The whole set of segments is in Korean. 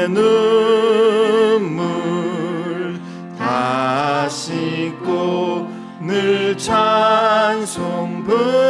내 눈물 다 씻고 늘 찬송 부르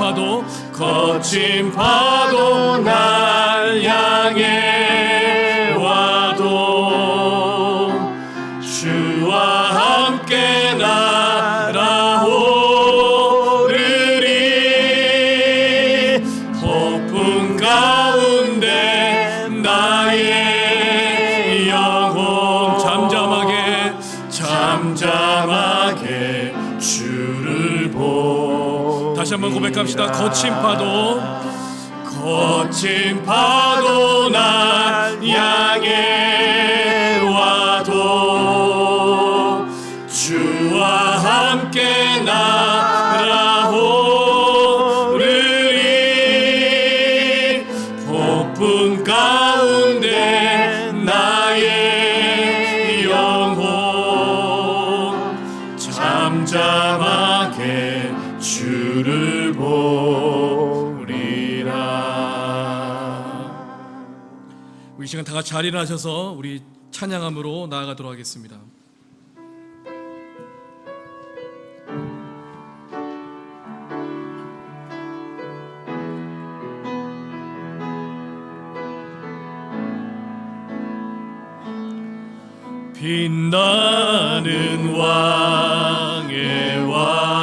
파도 거친 바 한번 고백합시다. 거친 파도 거친 파도 날 향해 와도 주와 함께 나. 잠잠하게 주를 시간 다 같이 자리를 하셔서 우리 찬양함으로 나아가도록 하겠습니다. 빛나는 왕의 왕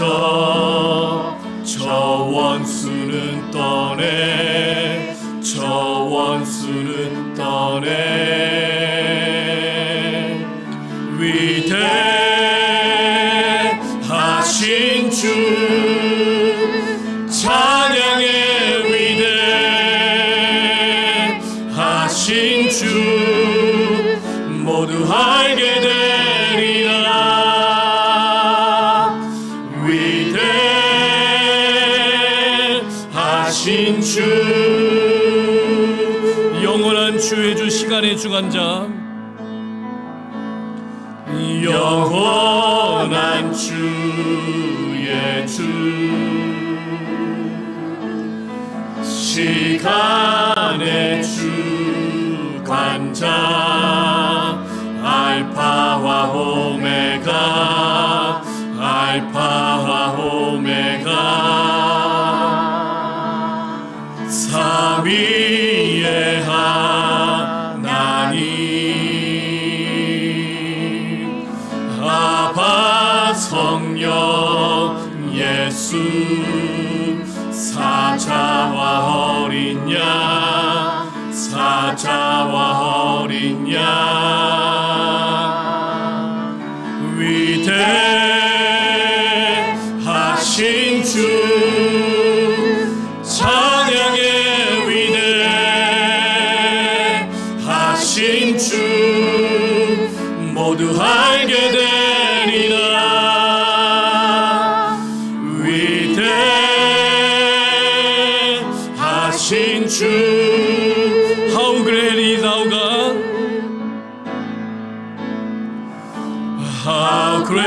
눈 위대하신 주. 영원한 주의 주 시간의 주관자 영원한 주의 주. 시간의 주관자 알파와 오메가 알파와 오메가 삼위의 하나님. 아바 성령 예수 모두 알게 되리라 위대하신 주 How great our God How great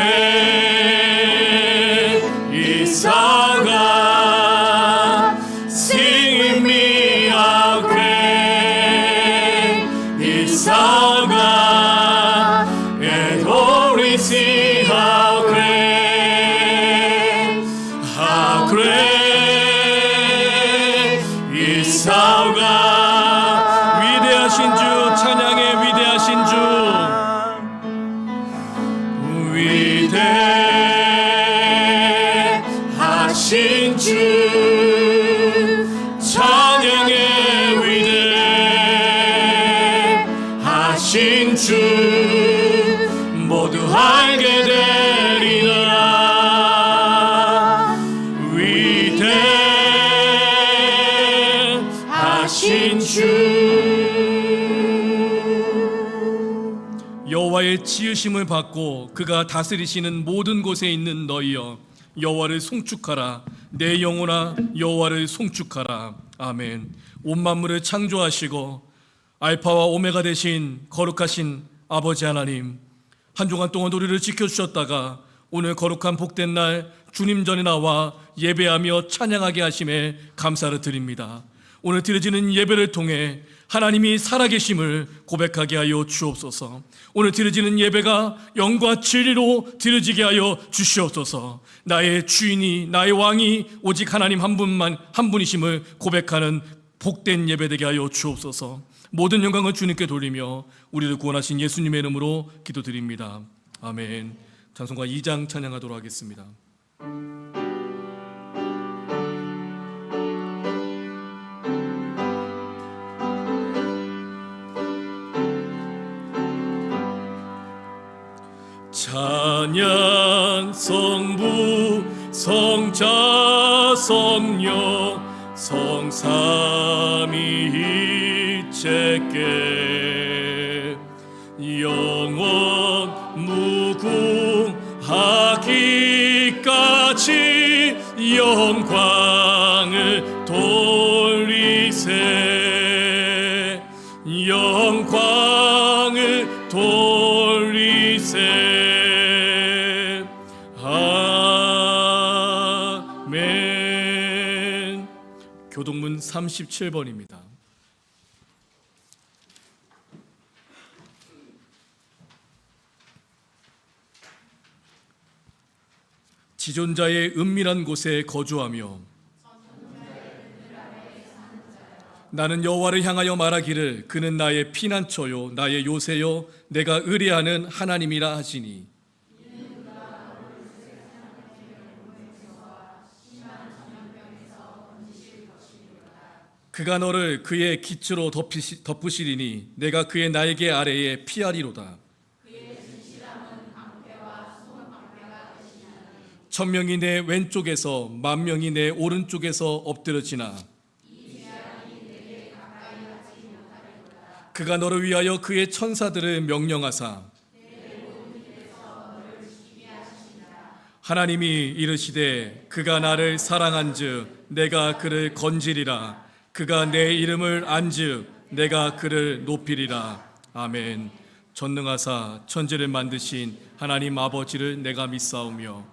is our God Sing with me how great is our God 모두 알게 되리라. 위대하신 주. 여호와의 지으심을 받고 그가 다스리시는 모든 곳에 있는 너희여 여호와를 송축하라. 내 영혼아 여호와를 송축하라. 아멘. 온 만물을 창조하시고 알파와 오메가 되신 거룩하신 아버지 하나님 한 주간 동안 우리를 지켜주셨다가 오늘 거룩한 복된 날 주님 전에 나와 예배하며 찬양하게 하심에 감사를 드립니다 오늘 드려지는 예배를 통해 하나님이 살아계심을 고백하게 하여 주옵소서. 오늘 드려지는 예배가 영과 진리로 드려지게 하여 주시옵소서. 나의 주인이 나의 왕이 오직 하나님 한 분만 한 분이심을 고백하는 복된 예배 되게 하여 주옵소서. 모든 영광을 주님께 돌리며 우리를 구원하신 예수님의 이름으로 기도드립니다. 아멘. 찬송가 2장 찬양하도록 하겠습니다. 찬양 성부 성자 성령 성삼 영원 무궁하기까지 영광을 돌리세. 영광을 돌리세. 37번입니다. 지존자의 은밀한 곳에 거주하며 나는 여호와를 향하여 말하기를 그는 나의 피난처요 나의 요새요 내가 의뢰하는 하나님이라 하시니 그가 너를 그의 덮으시, 덮으시리니 내가 그의 날개 아래에 피하리로다. 천 명이 내 왼쪽에서 만 명이 내 오른쪽에서 엎드러지나 그가 너를 위하여 그의 천사들을 명령하사 하나님이 이르시되 그가 나를 사랑한즉 내가 그를 건지리라. 그가 내 이름을 안즉 내가 그를 높이리라. 아멘. 전능하사 천지를 만드신 하나님 아버지를 내가 믿사오며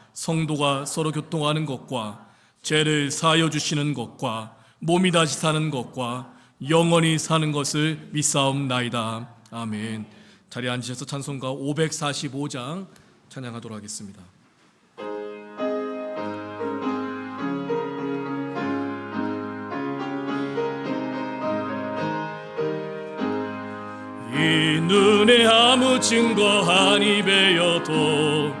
성도가 서로 교통하는 것과 죄를 사하여 주시는 것과 몸이 다시 사는 것과 영원히 사는 것을 믿사옵나이다. 아멘. 자리에 앉으셔서 찬송가 545장 찬양하도록 하겠습니다. 이 눈에 아무 증거 한이 베어도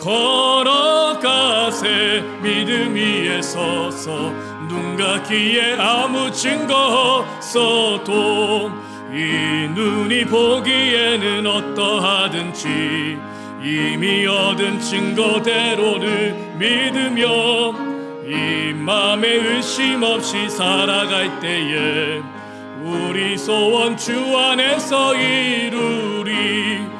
걸어가세 믿음 위에 서서 눈과 귀에 아무 증거 없어도 이 눈이 보기에는 어떠하든지 이미 얻은 증거대로를 믿으며 이 맘에 의심 없이 살아갈 때에 우리 소원 주 안에서 이루리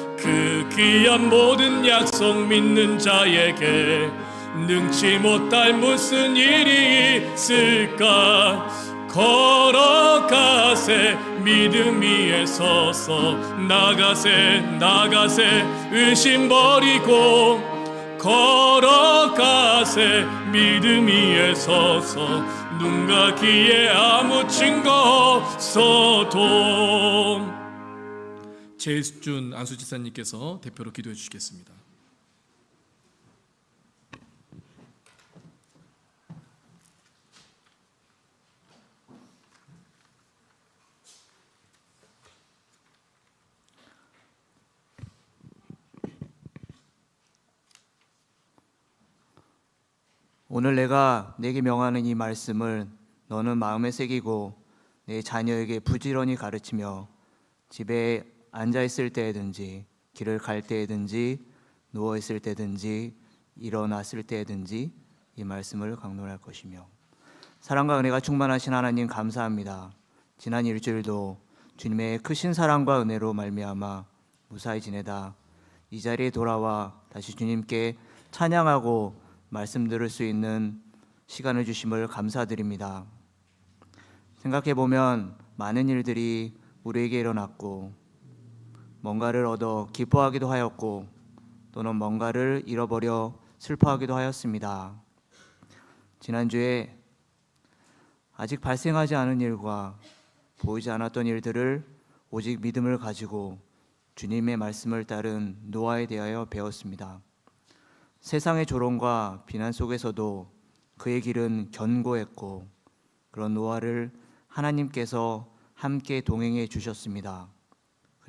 그 귀한 모든 약속 믿는 자에게 능치 못할 무슨 일이 있을까? 걸어가세 믿음 위에 서서 나가세 나가세 의심 버리고 걸어가세 믿음 위에 서서 눈과 귀에 아무 증거 없어도 제수준 안수 지사님께서 대표로 기도해 주시겠습니다. 오늘 내가 내게 명하는 이 말씀을 너는 마음에 새기고 내 자녀에게 부지런히 가르치며 집에 앉아 있을 때든지 길을 갈 때든지 누워 있을 때든지 일어났을 때든지 이 말씀을 강론할 것이며 사랑과 은혜가 충만하신 하나님 감사합니다. 지난 일주일도 주님의 크신 사랑과 은혜로 말미암아 무사히 지내다 이 자리에 돌아와 다시 주님께 찬양하고 말씀 들을 수 있는 시간을 주심을 감사드립니다. 생각해 보면 많은 일들이 우리에게 일어났고 뭔가를 얻어 기뻐하기도 하였고 또는 뭔가를 잃어버려 슬퍼하기도 하였습니다. 지난주에 아직 발생하지 않은 일과 보이지 않았던 일들을 오직 믿음을 가지고 주님의 말씀을 따른 노아에 대하여 배웠습니다. 세상의 조롱과 비난 속에서도 그의 길은 견고했고 그런 노아를 하나님께서 함께 동행해 주셨습니다.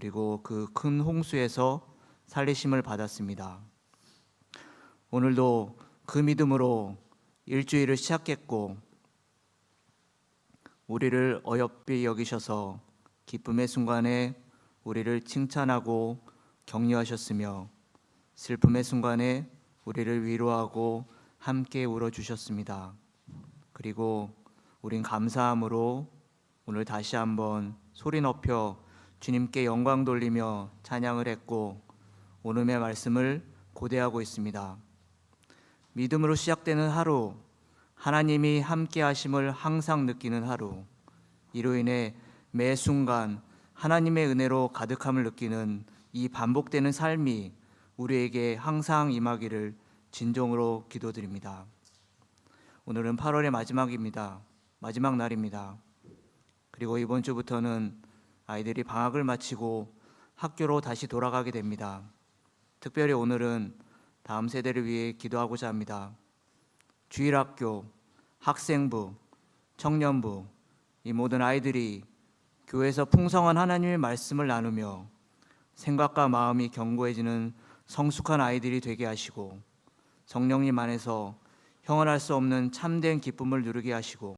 그리고 그 큰 홍수에서 살리심을 받았습니다. 오늘도 그 믿음으로 일주일을 시작했고 우리를 어여삐 여기셔서 기쁨의 순간에 우리를 칭찬하고 격려하셨으며 슬픔의 순간에 우리를 위로하고 함께 울어 주셨습니다. 그리고 우린 감사함으로 오늘 다시 한번 소리 높여 주님께 영광 돌리며 찬양을 했고 오늘의 말씀을 고대하고 있습니다. 믿음으로 시작되는 하루, 하나님이 함께 하심을 항상 느끼는 하루, 이로 인해 매 순간 하나님의 은혜로 가득함을 느끼는 이 반복되는 삶이 우리에게 항상 임하기를 진정으로 기도드립니다. 오늘은 8월의 마지막입니다. 마지막 날입니다. 그리고 이번 주부터는 아이들이 방학을 마치고 학교로 다시 돌아가게 됩니다. 특별히 오늘은 다음 세대를 위해 기도하고자 합니다. 주일학교, 학생부, 청년부, 이 모든 아이들이 교회에서 풍성한 하나님의 말씀을 나누며 생각과 마음이 견고해지는 성숙한 아이들이 되게 하시고 성령님 안에서 형언할 수 없는 참된 기쁨을 누리게 하시고